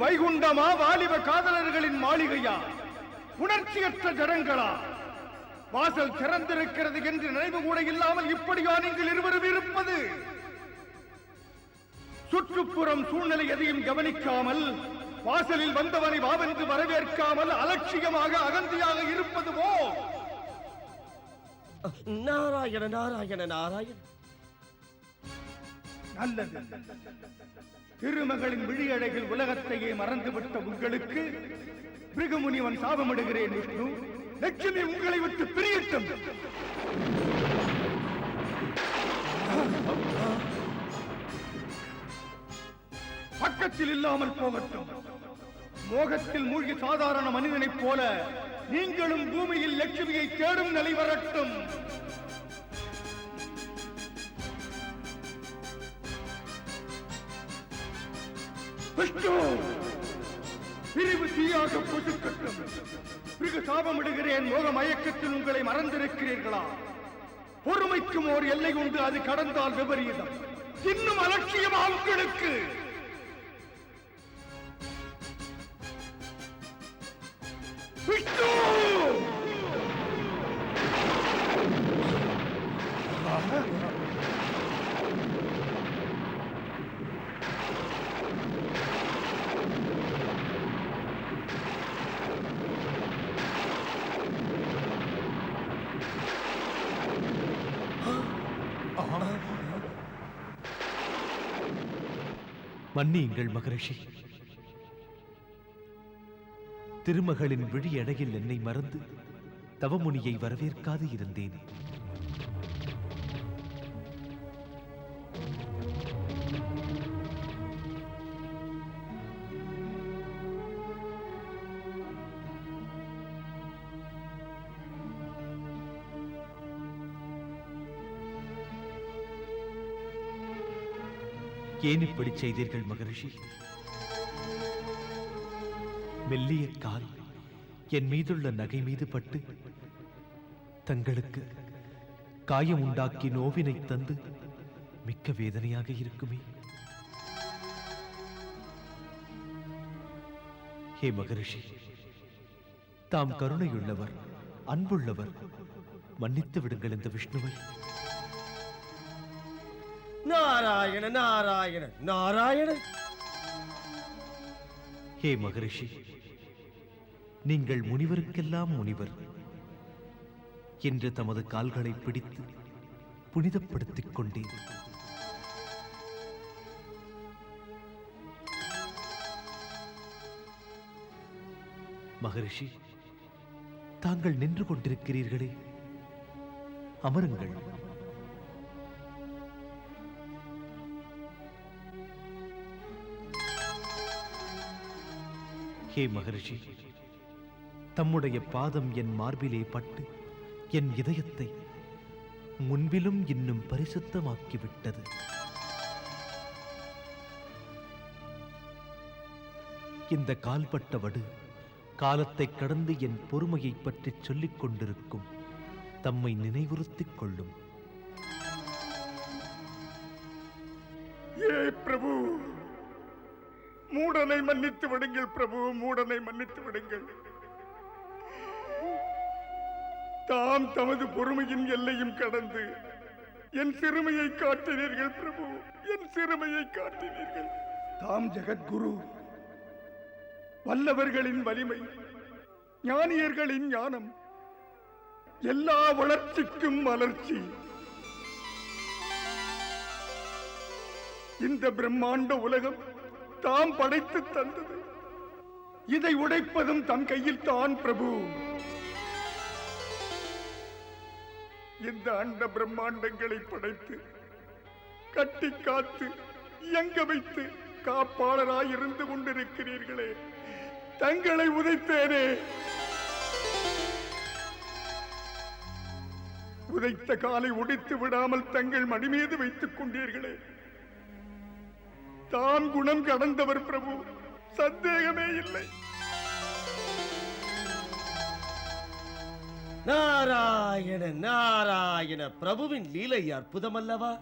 வைகுண்டமா வாலிப காதலர்களின் மாளிகையா? உணர்ச்சியற்ற ஜடங்களா? வாசல் திறந்திருக்கிறது என்று நினைவு கூட இல்லாமல் இப்படியா நீங்கள் இருவரும் இருப்பது? சுற்றுப்புறம் சூழ்நிலை எதையும் கவனிக்காமல் வாசலில் வந்தவனை வாவென்று வரவேற்காமல் அலட்சியமாக அகந்தியாக இருப்பதுவோ? நாராயண நாராயண நாராயண. அல்லது திருமகளின் விழியழகில் உலகத்தையே மறந்துவிட்ட உங்களுக்கு பிருகுமுனிவன் சாபமிடுகிறேன் விஷ்ணு. லட்சுமி உங்களை விட்டு பிரியட்டும். பக்கத்தில் இல்லாமல் போகட்டும். மோகத்தில் மூழ்கி சாதாரண மனிதனைப் போல நீங்களும் பூமியில் லட்சுமியை தேடும் நிலை வரட்டும். விஷ்ணு! பிரிவு தீயாக பொசுக்கட்டும். பிறகு சாபமிடுகிறேன். மோக மயக்கத்தில் உங்களை மறந்திருக்கிறீர்களா? பொறுமைக்கும் ஓர் எல்லை உண்டு. அது கடந்தால் விபரீதம். இன்னும் அலட்சியமா உங்களுக்கு விஷ்ணு! மன்னியுங்கள் மகரிஷி. திருமகளின் விழி அழகில் என்னை மறந்து தவமுனியை வரவேற்காது இருந்தேன். ஏன் இப்படி செய்தீர்கள் மகரிஷி. மெல்லிய கால் என் மீதுள்ள நகை மீது பட்டு தங்களுக்கு காயம் உண்டாக்கி நோவினை தந்து மிக்க வேதனையாக இருக்குமே. ஹே மகரிஷி தாம் கருணையுள்ளவர் அன்புள்ளவர் மன்னித்து விடுங்கள் இந்த விஷ்ணுவை. நாராயண நாராயண நாராயண. ஹே மகரிஷி நீங்கள் முனிவருக்கெல்லாம் முனிவர் என்று தமது கால்களை பிடித்து புனிதப்படுத்திக் கொண்டேன் மகரிஷி தாங்கள் நின்று கொண்டிருக்கிறீர்களே. அமருங்கள். ஹே மகரிஷி தம்முடைய பாதம் என் மார்பிலே பட்டு என் இதயத்தை முன்பிலும் இன்னும் பரிசுத்தமாக்கிவிட்டது. இந்த கால்பட்ட வடு காலத்தை கடந்து என் பொறுமையை பற்றி சொல்லிக் கொண்டிருக்கும் தம்மை நினைவுறுத்திக் கொள்ளும். ஏ பிரபு மூடனை மன்னித்து விடுங்கள் பிரபு. மூடனை மன்னித்து விடுங்கள். தாம் தமது பொறுமையின் எல்லையும் கடந்து என் சிறுமையை காட்டினீர்கள் பிரபு. என் சிறுமையை காட்டினீர்கள். தாம் ஜெகத்குரு. வல்லவர்களின் வலிமை ஞானியர்களின் ஞானம் எல்லா வளர்ச்சிக்கும் வளர்ச்சி. இந்த பிரம்மாண்ட உலகம் தாம் படைத்து தந்தது. இதை உடைப்பதும் தம் கையில் தான் பிரபு. இந்த அண்ட பிரம்மாண்டங்களை படைத்து கட்டி காத்து இயங்க வைத்து காப்பாளராய் இருந்து கொண்டிருக்கிறீர்களே தங்களை உதைத்தேனே. உதைத்த காலை ஒடித்து விடாமல் தங்கள் மடி மீது வைத்துக் கொண்டீர்களே. தாம் குணம் கடந்தவர் பிரபு. சந்தேகமே இல்லை. நாராயண நாராயண பிரபுவின் லீலை அற்புதமல்லவா?